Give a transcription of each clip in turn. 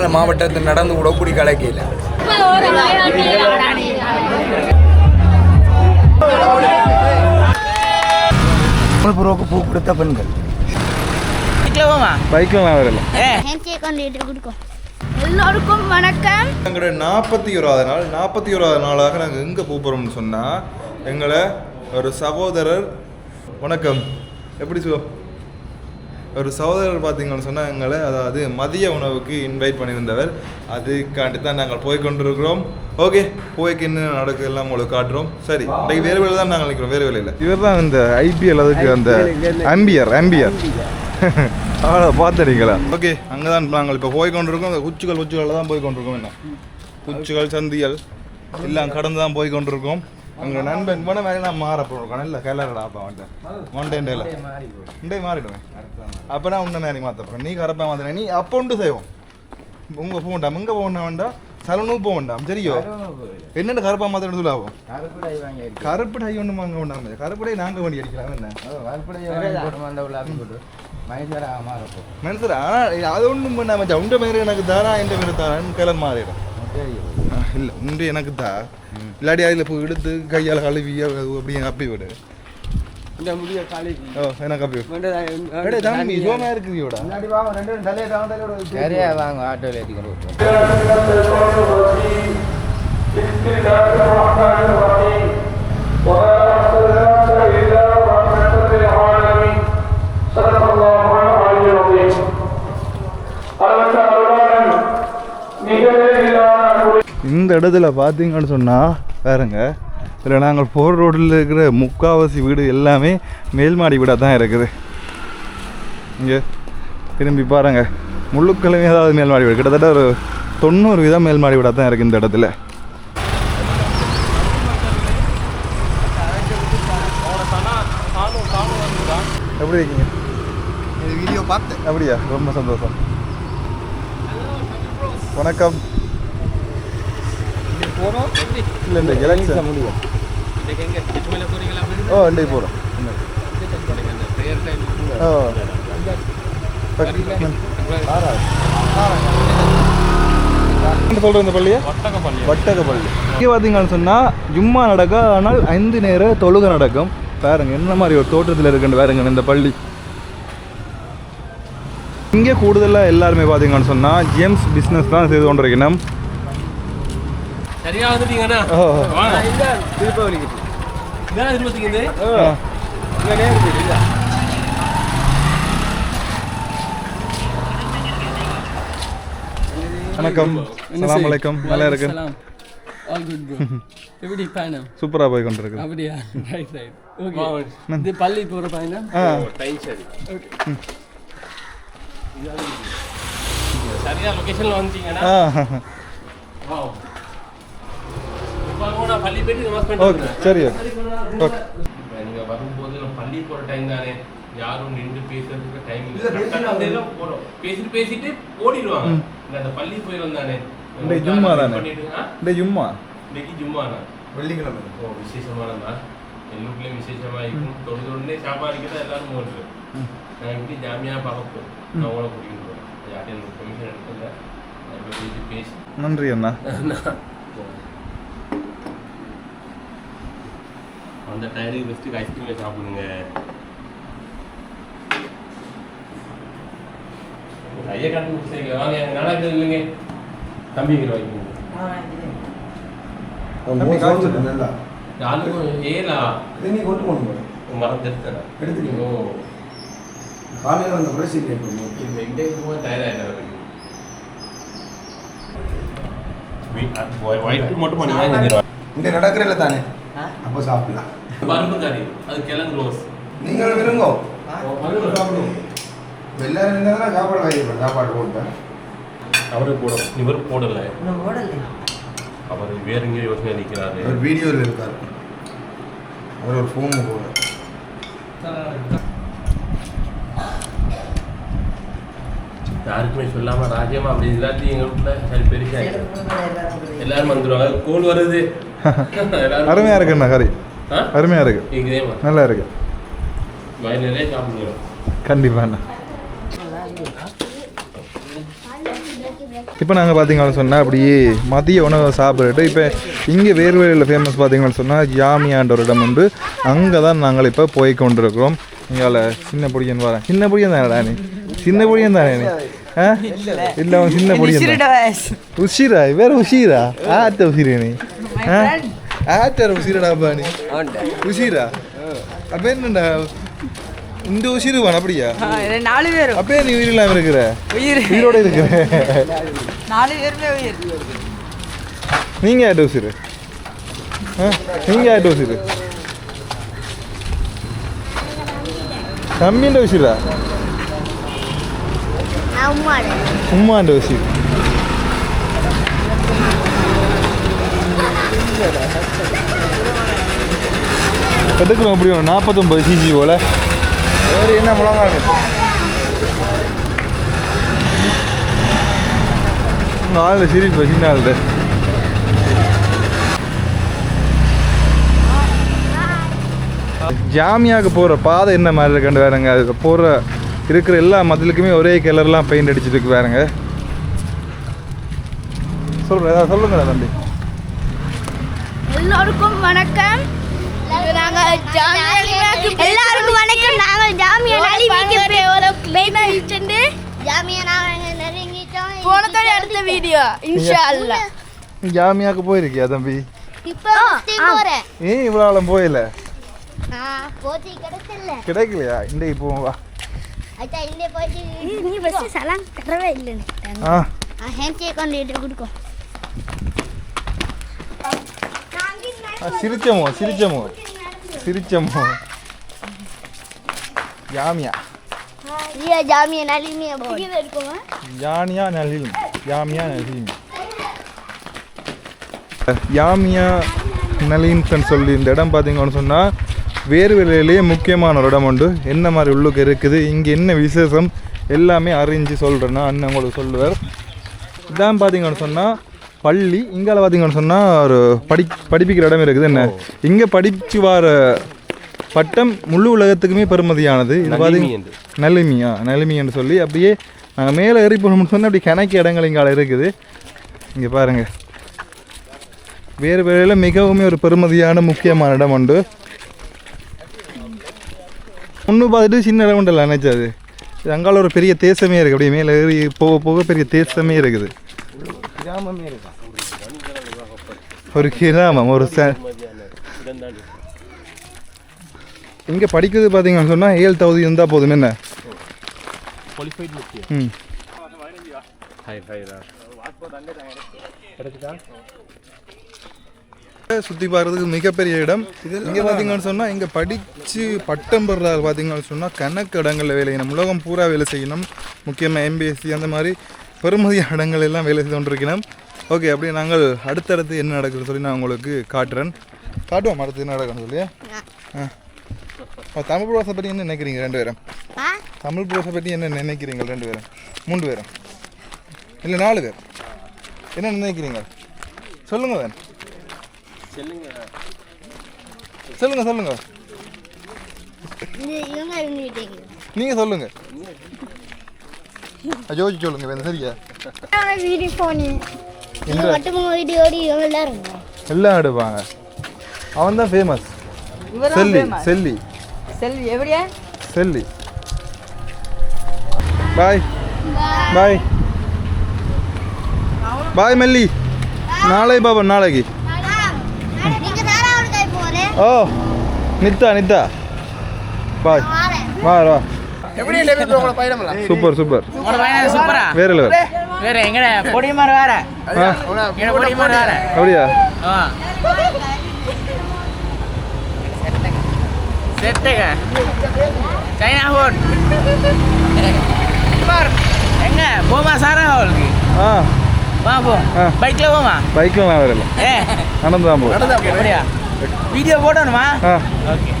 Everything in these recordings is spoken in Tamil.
எங்களால் மாவட்டத்தில் நடந்து கூட குடி கலக்கையில் பூர்வக்கு பூ கொடுத்த பெண்கள். பைக்கில் வரல. எல்லோருக்கும் வணக்கம். எங்களோட நாற்பத்தி ஓராவது நாள் நாற்பத்தி ஓராவது நாளாக நாங்கள் எங்கே போகிறோம்னு சொன்னால் எங்களை ஒரு சகோதரர் வணக்கம். எப்படி சொ ஒரு சகோதரர் பார்த்தீங்கன்னு சொன்னால் எங்களை அதாவது மதிய உணவுக்கு இன்வைட் பண்ணியிருந்தவர். அதுக்காண்டி தான் நாங்கள் போய் கொண்டிருக்கிறோம். ஓகே போய்க்கு என்ன நடக்குது எல்லாம் உங்களுக்கு காட்டுறோம். சரி இன்றைக்கு வேறு வேலை தான் நாங்கள் நிற்கிறோம் வேறு வேலையில். இவர் தான் இந்த ஐபிஎல் அதுக்கு அந்த அம்பியர் அம்பியர். அவ்வளோ பார்த்துறீங்களா ஓகே அங்கே தான் நாங்கள் இப்போ போய் கொண்டிருக்கோம். அந்த குச்சிகள் குச்சிகளில் தான் போய் கொண்டிருக்கோம் என்ன குச்சிகள் சந்தியல் எல்லாம் கடந்து தான் போய் கொண்டிருக்கோம். அங்கே நண்பன் போன வேலை நான் மாற போகிறோம் இல்லை கேலரடா அப்பா வந்துட்டேன் மொண்டேண்டில் இண்டே மாறிடுவேன் அப்போ நான் உன்னை மாதிரி மாற்ற போகிறேன் நீ கரப்பா மாத்தின நீ அப்போ உண்டு செய்வோம். உங்க போக வேண்டாம் இங்கே போக வேண்டாம் சலனும் போக வேண்டாம் சரியோ என்னென்ன கருப்பா மாத்திரம் சொல்லாவும் கருப்பு டை ஒன்று வாங்க வேண்டாம். கருப்பு டை நாங்கள் வண்டி அடிக்கலாம் என்ன? மனுஷர் ஆனால் அது ஒன்றும் பண்ண மச்சான் உண்ட மாரி எனக்கு தாரா எந்த மாரி தாரான்னு கிளம்ப மாறிடும். இல்லை உண்டு எனக்கு தா. இல்லாடி அதில் போய் எடுத்து கையால் கழுவி அப்படியே அப்படி விடு ஓ எனக்கு அப்படி விடு. தம்பி சோமா இருக்குதியோடா சரியா வாங்க ஆட்டோவில் இந்த இடத்துல பார்த்தீங்கன்னு சொன்னால் பாருங்க இதில் நாங்கள் போகிற ரோட்டில் இருக்கிற முக்காவாசி வீடு எல்லாமே மேல்மாடி வீடாக தான் இருக்குது. இங்கே திரும்பி பாருங்க முழுக்கிழமை ஏதாவது மேல்மாடி வீடு கிட்டத்தட்ட ஒரு தொண்ணூறு வீதம் மேல்மாடி வீடாக தான் இருக்குது இந்த இடத்துல. எப்படி இருக்கீங்க? வீடியோ பார்த்தேன். அப்படியா? ரொம்ப சந்தோஷம். வணக்கம். போகிறோம் இல்லை இந்த எலெக்ஷன் முடியும்? ஓ இன்றைக்கு போகிறோம் ஓ. சொல்கிற இந்த பள்ளியா? வட்டக பள்ளி இங்கே பார்த்தீங்கன்னு சொன்னால் ஜும்மா நடக்க ஆனால் ஐந்து நேர தொழுகை நடக்கும். பாருங்க என்ன மாதிரி ஒரு தோட்டத்தில் இருக்குன்னு பாருங்க இந்த பள்ளி. இங்கே கூடுதலாக எல்லாருமே பார்த்தீங்கன்னு சொன்னால் ஜேம்ஸ் பிஸ்னஸ் தான் செய்து கொண்டிருக்கணும். சரியா வந்துட்டீங்கண்ணா? வாங்க. இதான் திருப்பதிக்கு. வணக்கம். அஸ்ஸலாமு அலைக்கும். நல்லா இருக்கு. ஆல் குட் ப்ரோ எப்படி பயணம்? சூப்பராக போய் கொண்டிருக்கு அப்படியா ரைட் ரைட் ஓகே இது பள்ளி போகிற பயணம்? டைம் சரி. சரியா லொகேஷன்ல வந்துட்டீங்கண்ணா? ஆ. வாவ் ஓகே சரி ஓகே வரும்போது நம்ம பள்ளி போற டைம் தானே. யாரும் நின்று பேசுறதுக்கு டைம் இல்லை. போறோம். பேசிட்டு பேசிட்டு ஓடிடுவாங்க. இந்த அந்த பள்ளி போயிடும் தானே. இன்றைக்கு ஜும்மா தானே? இந்த ஜும்மா? இன்னைக்கு ஜும்மாண்ணா வெள்ளிக்கிழமை. ஓ விசேஷமானதா? எல்லாருக்குள்ளேயும் விசேஷமா இருக்கும். உடனே சாப்பாடுக்கு தான் எல்லாரும் ஓடுறது நான் இப்படி ஜாமியா பார்க்க போறேன்? நான் உங்களை கூட்டிகிட்டு போறேன். யார்ட்டையும் எனக்கு பெர்மிஷன் எடுக்கல. பேசி நன்றி அண்ணா அந்த டயருக்கு பெஸ்ட்டுக்கு ஐஸ்கிரீமே சாப்பிடுங்க. ஐயா காட்டு சரி வாங்க நல்லா இருக்குது இல்லைங்க தம்பிங்கிற நல்லா. யாருக்கும் ஏலா நீ கொண்டு போகணும் மறந்துட்டேன் எடுத்துட்டீங்க. ஓ. காலையில் அந்த பிரசி கேட்கணும் இந்த டயர்டாயிட்டாரு ஒயிட் மட்டும் பண்ணி வாங்கிடுவா இங்கே நடக்கிறல்ல தானே? அப்போ சாப்பிடலாம். பருப்பு கறி. அது கிழங்கு ரோஸ். நீங்கள் விருங்கோ? பருப்பு சாப்பிடுவோம். எல்லாரும் இருந்தால் சாப்பாடு வாங்கிடுவேன் சாப்பாடு போட்டேன் அவரு போட இவர் போடல. அவர் வேற எங்கேயோ யோசனை நிற்கிறாரு அவர் வீடியோவில் இருக்கார். அவர் ஒரு ஃபோன் போட யாருக்குமே சொல்லாம ராஜ்யமா அப்படி எல்லாத்தையும் எங்க வீட்டுல சரி பெருசா எல்லாரும் வந்துருவாங்க. கோல் வருது. அருமையாக இருக்கு அண்ணா கறி? அருமையாக இருக்கு. நல்லா இருக்கு. அண்ணா. இப்போ நாங்கள் பார்த்தீங்கன்னு சொன்னால் அப்படியே மதிய உணவை சாப்பிட்டுட்டு இப்போ இங்கே வேறு வேலையில் ஃபேமஸ் பார்த்தீங்கன்னு சொன்னால் ஜாமியான்ற ஒரு இடம் உண்டு. அங்கே தான் நாங்கள் இப்போ போய் கொண்டிருக்கிறோம். இங்கால சின்ன பொடியன் வரேன். சின்ன பொடியன் தானடா நீ? சின்ன பொடியன் தானே நீ? ஆ? இல்லை அவன் சின்ன பொடியன். உஷிரா வேற உஷிரா ஆட்ட உசிரே நீ? ஆ? ஆட்ட உசிரடா பாணி உஷிரா அப்ப என்னடா இந்த உசிறு வேணும் அப்படியா? நாலு பேரும். அப்பயே நீ உயிரில்லாம இருக்கிற? உயிர். உயிரோட இருக்கிற. நாலு பேருமே உயிர். நீங்க ஆட்ட உசிறு ஆ? நீங்க ஆட்ட உசிறு தம்பின்ற உசிரா நான் உம்மாடு. எடுக்கிறோம் அப்படி நாற்பத்தொம்பது சிசி போல. வேறு என்ன முழங்கால் நாலு சிரிப்பு சின்ன ஆளுட ஜாமியாவுக்கு போகிற பாதை என்ன மாதிரி இருக்குன்னு வேறுங்க அதுக்கு போகிற இருக்கிற எல்லா மதிலுக்குமே ஒரே கலர்லாம் பெயிண்ட் அடிச்சிட்டு இருக்கு வேறுங்க சொல்கிறேன் ஏதாவது சொல்லுங்க தம்பி. எல்லோருக்கும் வணக்கம். நாங்க எல்லாருக்கும் வணக்கம். நாங்க ஜாமியா நலிவிக்கு ஜாமியா நாங்க நெருங்கிட்டோம். போனதோட அடுத்த வீடியோ இன்ஷா அல்லாஹ் நீ ஜாமியாவுக்கு போயிருக்கியா தம்பி? இப்போ போறேன். ஏன் இவ்வளோ ஆளும் போயில கிடைக்கலையா? இன்றைக்கு போவோம் வா. இந்த நீ பஸ் சலாம் தரவே இல்லை ஆ. ஹேண்ட் சேக் கொண்டு கொடுக்கோ. சிரிச்சமோ சிரிச்சமோ சிரிச்சமோ ஜாமியா ஜியா ஜாமியா நளினியா ஜானியா நளினி ஜாமியா நளினி யாமியா நலின்ஸ்ன்னு சொல்லி இந்த இடம் பார்த்தீங்கன்னு சொன்னால் வேறு வேலையிலேயே முக்கியமான ஒரு இடம் உண்டு என்ன மாதிரி உள்ளுக்கு இருக்குது இங்கே என்ன விசேஷம் எல்லாமே அறிஞ்சு சொல்கிறேன்னா அண்ணன் உங்களுக்கு சொல்லுவார் இதான் பார்த்தீங்கன்னு சொன்னால் பள்ளி இங்கால பார்த்தீங்கன்னு சொன்னால் ஒரு படி படிப்பிக்கிற இடம் இருக்குது. என்ன? இங்கே படிச்சு வர பட்டம் முழு உலகத்துக்குமே பெருமதியானது இது பார்த்தீங்க நலிமியா நலிமின்னு சொல்லி அப்படியே நாங்கள் மேலே ஏறி போகணும்னு சொன்னால் அப்படி கணக்கு இடங்கள் இங்கால இருக்குது. இங்கே பாருங்க. வேறு வேலையில் மிகவும் ஒரு பெருமதியான முக்கியமான இடம் உண்டு. ஒன்று பார்த்துட்டு சின்ன இடம் உண்டல்ல நினச்சாது. அங்கால ஒரு பெரிய தேசமே இருக்குது. அப்படியே மேலே ஏறி போக போக பெரிய தேசமே இருக்குது. கிராமமே இருக்கா ஒரு கிராமம் ஒரு இங்கே படிக்கிறது பார்த்தீங்கன்னு சொன்னால் ஏழு தகுதி இருந்தால் போதும் என்ன? ம். சுற்றி பார்க்கறதுக்கு மிகப்பெரிய இடம். இங்கே பார்த்தீங்கன்னு சொன்னால் இங்கே படித்து பட்டம் பெறால் பார்த்தீங்கன்னு சொன்னால் கணக்கு இடங்களில் வேலை செய்யணும். உலகம் பூரா வேலை செய்யணும். முக்கியமாக எம்பிஎஸ்சி அந்த மாதிரி பெருமதியான இடங்கள் எல்லாம் வேலை செய்து கொண்டிருக்கணும் ஓகே அப்படியே நாங்கள் அடுத்தடுத்து என்ன நடக்குதுன்னு சொல்லி நான் உங்களுக்கு காட்டுறேன். காட்டுவோம் அடுத்து என்ன நடக்குன்னு சொல்லி. ஆ. தமிழ் புரோசை பற்றி என்ன நினைக்கிறீங்க ரெண்டு பேரும்? தமிழ் புரோசை பற்றி என்ன நினைக்கிறீங்க ரெண்டு பேரும்? மூன்று பேரும். இல்லை நாலு பேர். என்ன நினைக்கிறீங்க? சொல்லுங்க வேன். சொல்லுங்க சொல்லுங்க. நீங்க சொல்லுங்க. ஜோஜி சொல்லுங்க வேணும் சரியா வீடியோ போனி இந்த மட்டும் வீடியோ ஓடி இவங்க எல்லாரும் எல்லாம் எடுப்பாங்க அவன் தான் ஃபேமஸ் செல்லி செல்லி செல்வி எப்படியா செல்லி பாய் பாய் பாய் மெல்லி நாளை பாபா நாளைக்கு ஓ நித்தா நித்தா பாய் வா வா சூப்பர் சூப்பர். சூப்பரா? வேற லெவல் வேற எங்கட பொடிமார் வேற? ஆ. எங்கட பொடிமார் வேற? அப்படியா? செட்டுங்க சைனா ஹோட் எங்க? போமா சாரா ஹோலுக்கு. ஆ. வா போ. பைக்ல போமா? பைக்கில் நான் வரல ஏ. நடந்து தான் போ அப்படியா வீடியோ போடணுமா? ஓகே.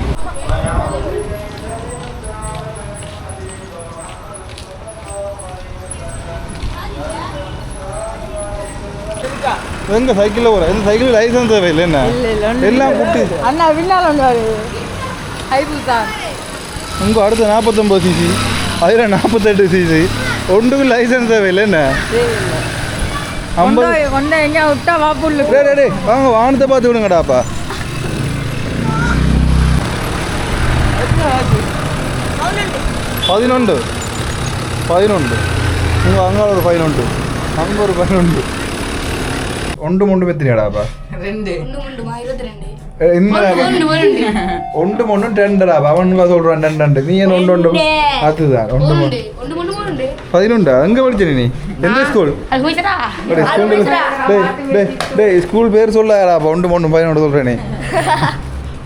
எங்க சைக்கிளில் போகிற இந்த சைக்கிள் லைசன்ஸ் தேவையில்லை என்ன? எல்லாம் குட்டி. அண்ணா பின்னால் உங்கள் அடுத்த நாற்பத்தொம்பது சிசி அதில் நாற்பத்தெட்டு சிசி ஒன்றுக்கு லைசன்ஸ் தேவையில்லை என்ன? ஐம்பது ஒன்றை எங்கே விட்டா வாப்புள்ளு டேய் வாங்க வானத்தை பார்த்து விடுங்கடாப்பா பதினொன்று. பதினொன்று. நீங்கள் அங்கே ஒரு பதினொன்று. அங்கே ஒரு பதினொன்று. ஒன்று மூன்று பெத்திரியாடாப்பா ரெண்டு. என்ன ஒன்று ஒன்றும் ரெண்டடாப்பா அவனுங்க சொல்கிறான் ரெண்டு ரெண்டு. நீ என்ன ஒன்று ஒன்று? அதுதான் ஒன்று மூணு பதினொண்டா எங்கே படிச்ச நீ? எந்த ஸ்கூல் ஸ்கூல் பேர் சொல்லாடாப்பா ஒன்று மூணு பதினொன்று சொல்கிறேனே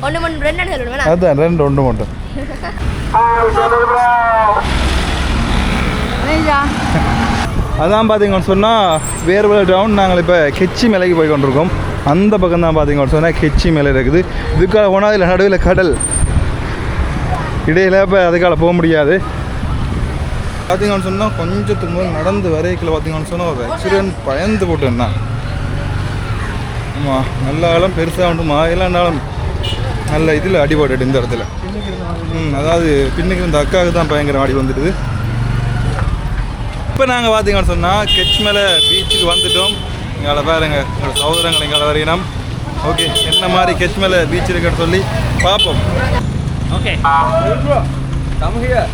ஒன்று மணி ரெண்டு அதான் ரெண்டு ஒன்று மட்டும் அதான் பார்த்தீங்கன்னு சொன்னால் வேர்வல் டவுன் நாங்கள் இப்போ கெச்சி மலைக்கு போய் கொண்டிருக்கோம். அந்த பக்கம் தான் பார்த்தீங்கன்னு சொன்னால் கெச்சி மலை இருக்குது. இதுக்காக போனால் இல்லை நடுவில் கடல். இடையில இப்போ அதுக்கால போக முடியாது. பார்த்தீங்கன்னு சொன்னால் கொஞ்சத்துக்கு முதல் நடந்து வரைக்கில் பார்த்தீங்கன்னு சொன்னால் ஒரு ஆக்சிடென்ட் பயந்து போட்டேன்னா ஆமாம் நல்ல காலம் பெருசாக உண்டுமா இல்லைனாலும் நல்ல இதில் அடிபட்டுட்டு இந்த இடத்துல. ம் அதாவது பின்னுக்கு இந்த அக்காவுக்கு தான் பயங்கரம் அடி வந்துடுது. இப்போ நாங்கள் பார்த்தீங்கன்னு சொன்னால் கெச்மலை பீச்சுக்கு வந்துட்டோம் இங்கே பாருங்க எங்களோட சகோதரங்கள் எங்களை வரையினோம் ஓகே என்ன மாதிரி கெச்மலை பீச் இருக்குன்னு சொல்லி பார்ப்போம் Come here.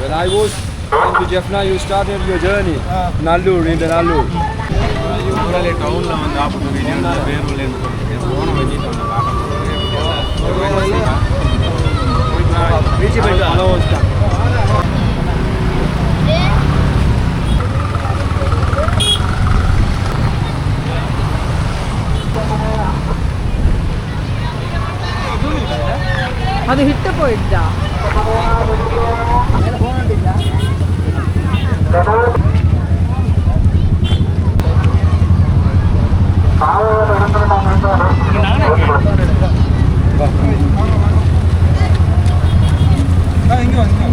When I was in to Jaffna, you started your journey. Nallur, in the Nallur. டவுனில் வந்து ஆப்பர்ச்சுனிட்டி பேர் போன வச்சு அது ஹிட்டு போயிடுச்சா இங்கே வாங்க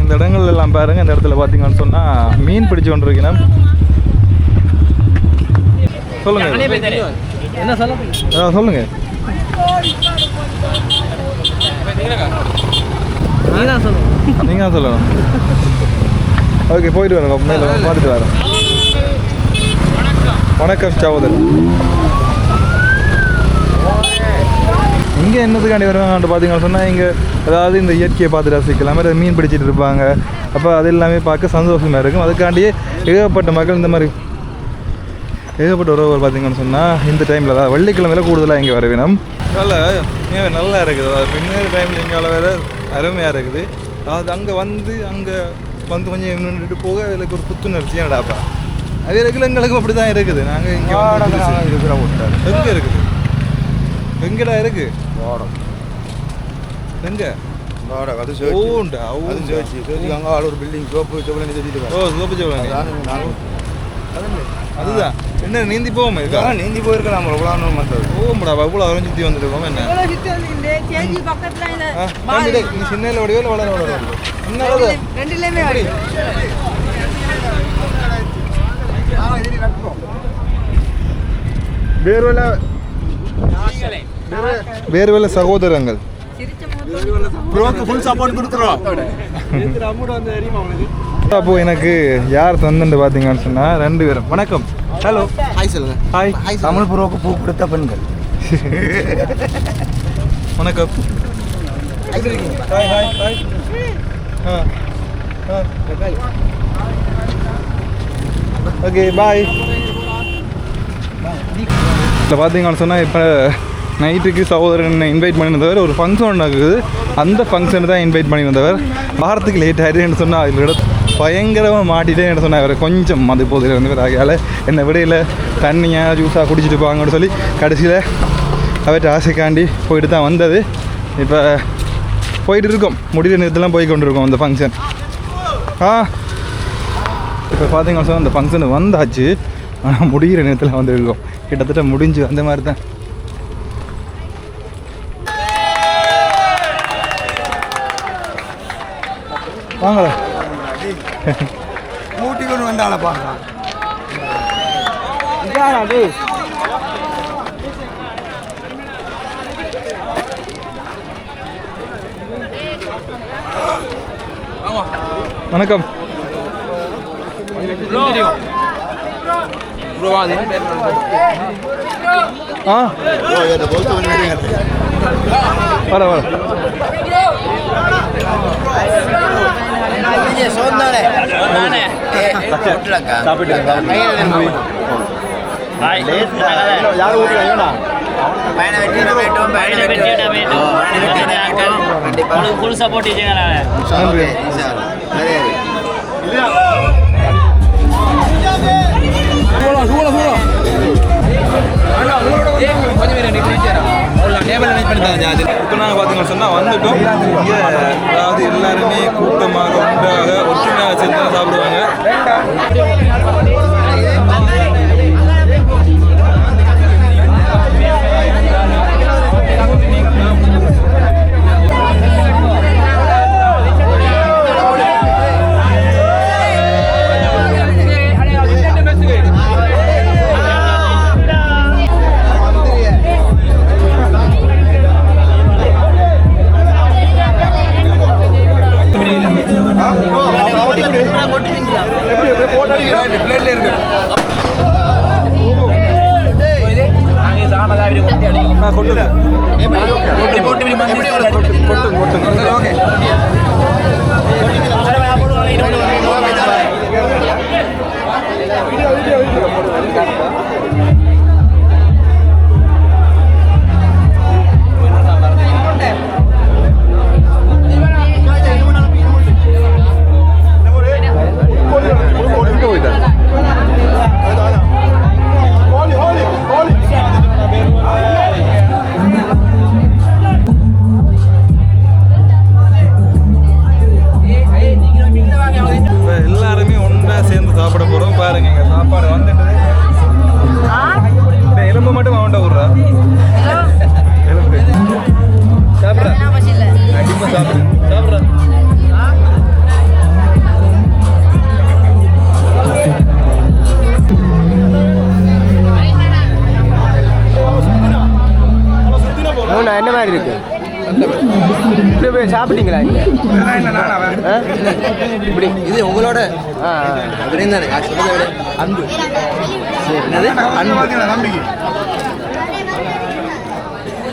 இந்த இடங்கள் எல்லாம் பாருங்க இந்த இடத்துல பார்த்தீங்கன்னு சொன்னால் மீன் பிடிச்சு கொண்டு இருக்கணும் சொல்லுங்க என்ன சொல்ல சொல்லுங்க. நீங்க தான் சொல்லணும். ஓகே போயிட்டு வரேன். மேலே பார்த்துட்டு வரேன். வணக்கம் சகோதரர். இங்கே என்னதுக்காண்டி வருவாங்கன்னு பார்த்தீங்கன்னு சொன்னால் இங்கே அதாவது இந்த இயற்கையை பார்த்து ரசிக்கலாம் மாதிரி மீன் பிடிச்சிட்டு இருப்பாங்க. அப்போ அது எல்லாமே பார்க்க சந்தோஷமாக இருக்கும். அதுக்காண்டியே ஏகப்பட்ட மக்கள் இந்த மாதிரி ஏகப்பட்ட உறவுகள் பார்த்தீங்கன்னு சொன்னால் இந்த டைமில் தான் வெள்ளிக்கிழமையில கூடுதலாக இங்கே வரவேணும் நல்லா ஏன் நல்லா இருக்குது. அதாவது பின்னாடி டைமில் இங்கே வேறு அருமையாக இருக்குது. அதாவது அங்கே வந்து அங்கே வந்து கொஞ்சம் நின்றுட்டு போக எனக்கு ஒரு புத்துணர்ச்சி என்னடாப்பா அது இருக்குல்ல எங்களுக்கும் அப்படி தான் இருக்குது. நாங்கள் இங்கே எங்கே இருக்குது? எங்கடா இருக்கு எங்க? வாடகை, அது ஓண்டா அது சேர்ச்சி சேர்ச்சி அங்கே ஆள் ஒரு பில்டிங் சோப்பு சோப்பு சொல்லிட்டு ஓ சோப்பு சோழங்க அதுதான் என்ன நீந்தி போவோம் இருக்கா நீந்தி போயிருக்கலாம் நம்ம எவ்வளோ மற்றது போகும்டா இவ்வளோ அவரும் சுற்றி வந்துருக்கோம் என்ன நீ சின்ன வடிவோ இல்லை வளர வளர என்ன? ரெண்டுலேயுமே வேர்வல சகோதரங்கள். அப்போ எனக்கு யார் தந்துட்டு பார்த்தீங்கன்னு சொன்னால் ரெண்டு பேரும். வணக்கம். ஹலோ ஹாய் சொல்லுங்க. ஹாய் தமிழ் புரோக்கு பூ கொடுத்த பெண்கள். வணக்கம். ஹாய் ஹாய் ஹாய் ஆ ஆ. ஓகே பாய் இல்லை பார்த்தீங்கன்னு சொன்னால் இப்போ நைட்டுக்கு சகோதரன் இன்வைட் பண்ணியிருந்தவர் ஒரு ஃபங்க்ஷன் நடக்குது. அந்த ஃபங்க்ஷனு தான் இன்வைட் பண்ணியிருந்தவர் வாரத்துக்கு லேட் ஆகிடுன்னு சொன்னால் அதில் விட பயங்கரமாக மாட்டிட்டே என்ன சொன்னார். கொஞ்சம் மது போதையில் இருந்தவர் ஆகையால் என்னை விடையில் தண்ணியாக ஜூஸாக குடிச்சிட்டு போவாங்கன்னு சொல்லி கடைசியில் அவற்றை ஆசைக்காண்டி போயிட்டு தான் வந்தது. இப்போ போயிட்டு இருக்கோம். முடிகிற நேரத்துலாம் போய் கொண்டு இருக்கோம் அந்த ஃபங்க்ஷன் ஆ. இப்போ பார்த்தீங்கன்னா சொன்னால் அந்த ஃபங்க்ஷன் வந்தாச்சு. ஆனால் முடிகிற நேரத்தில் வந்துருக்கோம். கிட்டத்தட்ட முடிஞ்சு அந்த மாதிரி தான். வாங்களேன் ஊட்டி கொண்டு வந்தால பார்க்கலாம் வணக்கம். ஆ? வர வர யாரும் ஊட்டுறாங்க ஃபுல் சப்போர்ட் நன்றி இப்போ நாங்கள் பார்த்தீங்கன்னு சொன்னால் வந்துட்டோம். இங்கே அதாவது எல்லாருமே கூட்டமாக ஒன்றாக ஒற்றுமையாக சேர்ந்து சாப்பிடுவாங்க.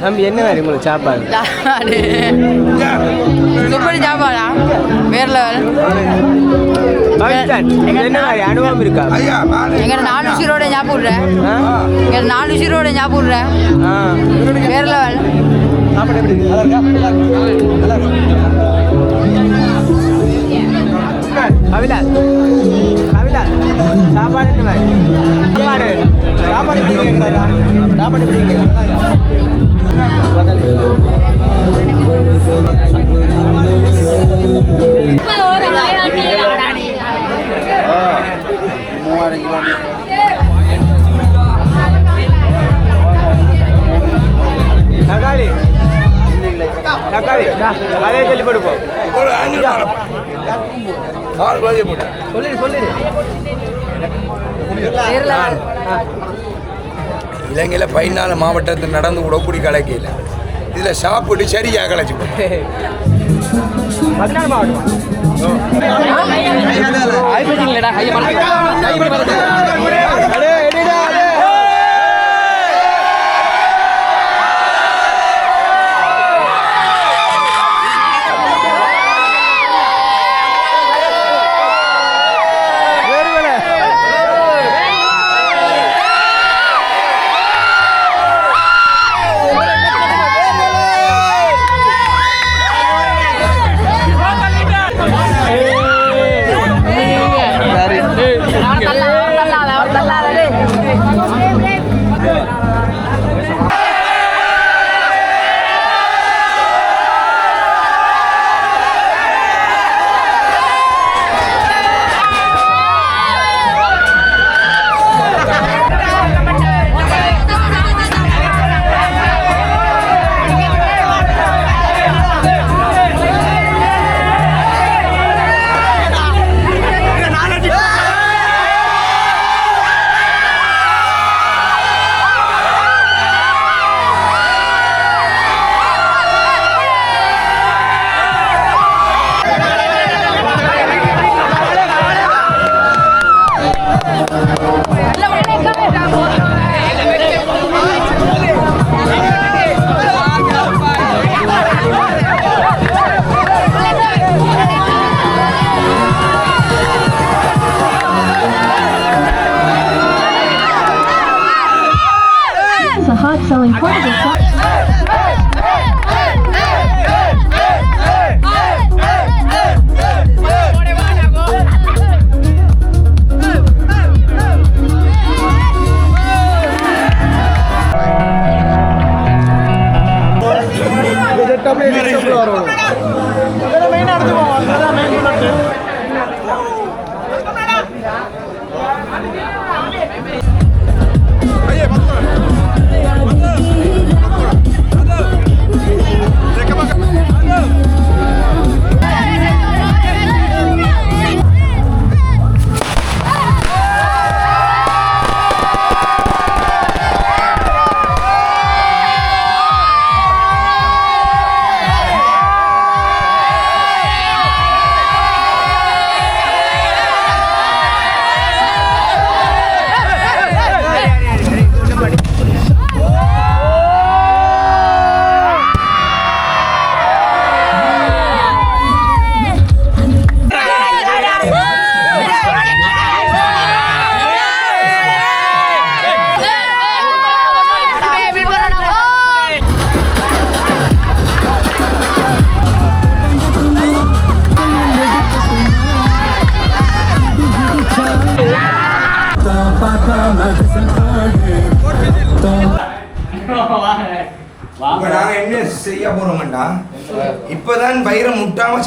தம்பி என்ன மாதிரி உங்களுக்கு சாப்பாடு? சூப்பர் சாப்பாடா? வேற லெவல் அனுபவம் இருக்கா? எங்க நாலு உசிரோட ஞாபகம் ஆ? எங்க நாலு உசிரோட ஞாபகம் ஆ. வேற லெவல் அவிலாஸ் சாப்பாடு சாப்பாடு சாப்பாடு சாப்பாடு எப்படி கேட்குறாரா தக்காளி தக்காளி அதே சொல்லி கொடுப்போம் சொல்லிடு சொல்லிடு. இலங்கையில் பதினாலு மாவட்டத்தில் நடந்து கூட குடி கலக்கையில். இதில் சாப்பிட்டு சரியாக கலைச்சு பதினாலு மாவட்டம்?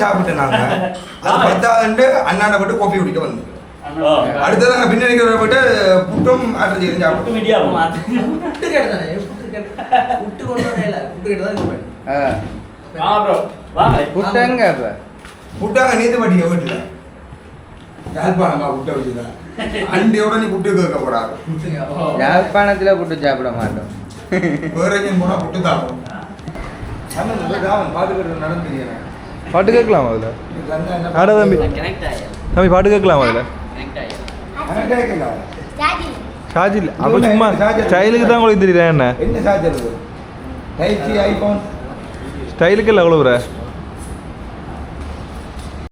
முட்டாம சாப்பிட்டோம் நாங்க அது பத்தாண்டு அண்ணாண்ட போட்டு கோப்பி குடிக்க வந்து அடுத்தது நாங்க பின்னாடி போட்டு புட்டும் ஆட்டர் செய்து சாப்பிட்டோம் புட்டங்க புட்டாங்க நீந்து மாட்டீங்க வீட்டுல. யாழ்ப்பாணமா புட்டை வச்சுதான் அண்டியோட நீ புட்டு கேட்க கூடாது யாழ்ப்பாணத்தில் புட்டு சாப்பிட மாட்டோம். வேற எங்கேயும் போனா புட்டு தாக்கும் பாத்துக்கிட்டு நடந்து பாட்டு கேட்கலாமா அதில்? ஆடா தம்பி. தம்பி பாட்டு கேட்கலாமா அதில்? சார்ஜ் இல்லை. அப்போ சும்மா ஸ்டைலுக்கு தான் உங்களுக்கு தெரியுதா என்ன? ஸ்டைலுக்கு இல்லை அவ்வளோ